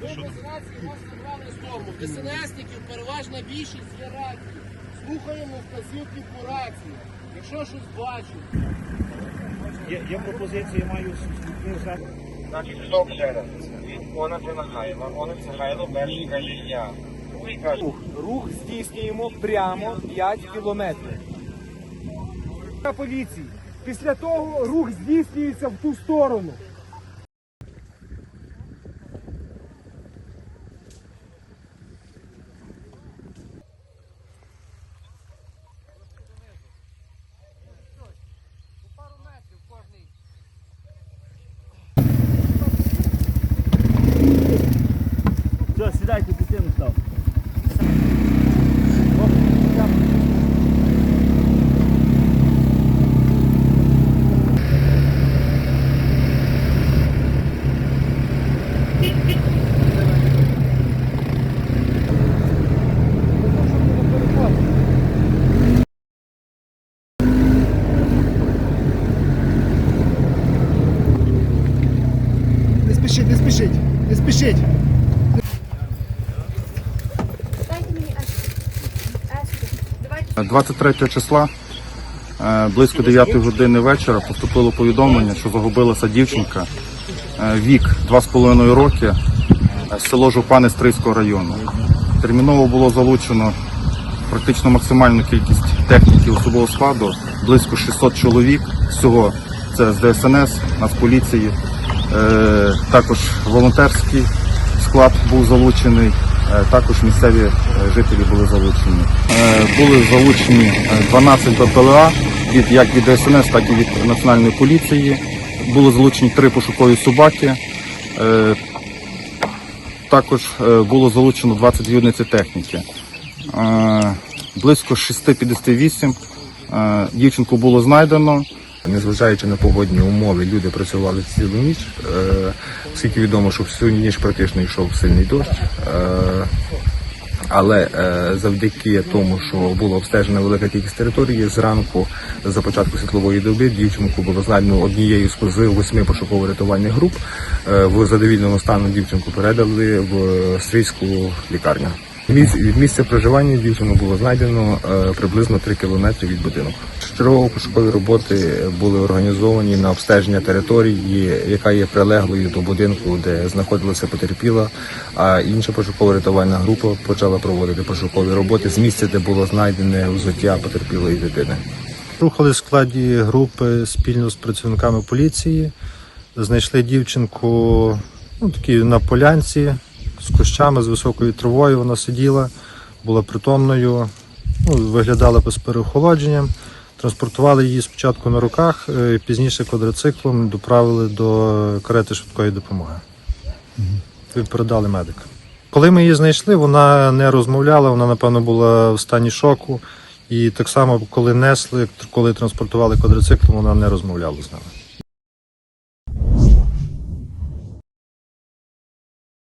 Ви без рації вас забрали з дому. ДСНСників переважна більшість є рації. Слухаємо вказівки по рації. Якщо щось бачу. Є, є пропозиції, маю слухни. Значить, стоп ще раз. Він понад Михайло, понад Михайло, перший каже я. Рух. Рух здійснюємо прямо 5 кілометрів. Поліції. Після того рух здійснюється в ту сторону. Все, сідайте, дитину став. Не спішіть, не спішіть, не спішіть. 23 числа е, близько 9 години вечора поступило повідомлення, що загубилася дівчинка е, вік 2,5 роки, е, село Жупани Стрийського району. Терміново було залучено практично максимальну кількість техніки особового складу, близько 600 чоловік. Всього це з ДСНС, Нацполіції, також волонтерський склад був залучений, також місцеві е, жителі були залучені. Е, Були залучені е, 12 БПЛА від як від ДСНС, так і від Національної поліції. Були залучені три пошукові собаки. Е, Також е, було залучено 22 одиниці техніки. Е, Близько 6.58 е, дівчинку було знайдено. Незважаючи на погодні умови, люди працювали цілу ніч, е, оскільки відомо, що всю ніч практично йшов сильний дощ. Е, але е, завдяки тому, що було обстежена велика кількість території, зранку за початку світлової доби дівчинку було знайдено однією з восьми пошуково-рятувальних груп. В задовільному стану дівчинку передали в стрійську лікарню. Від місця проживання дівчину було знайдено е, приблизно 3 кілометри від будинку. Чергово-пошукові роботи були організовані на обстеження території, яка є прилеглою до будинку, де знаходилася потерпіла. А інша пошуково-рятувальна група почала проводити пошукові роботи з місця, де було знайдене взуття потерпілої дитини. Рухали складі групи спільно з працівниками поліції. Знайшли дівчинку ну, такі на полянці з кущами, з високою травою. Вона сиділа, була притомною, ну, виглядала без переохолодження. Транспортували її спочатку на руках, е, пізніше квадроциклом доправили до карети швидкої допомоги. І передали медикам. Коли ми її знайшли, вона не розмовляла, вона, напевно, була в стані шоку. І так само, коли несли, коли транспортували квадроциклом, вона не розмовляла з нами.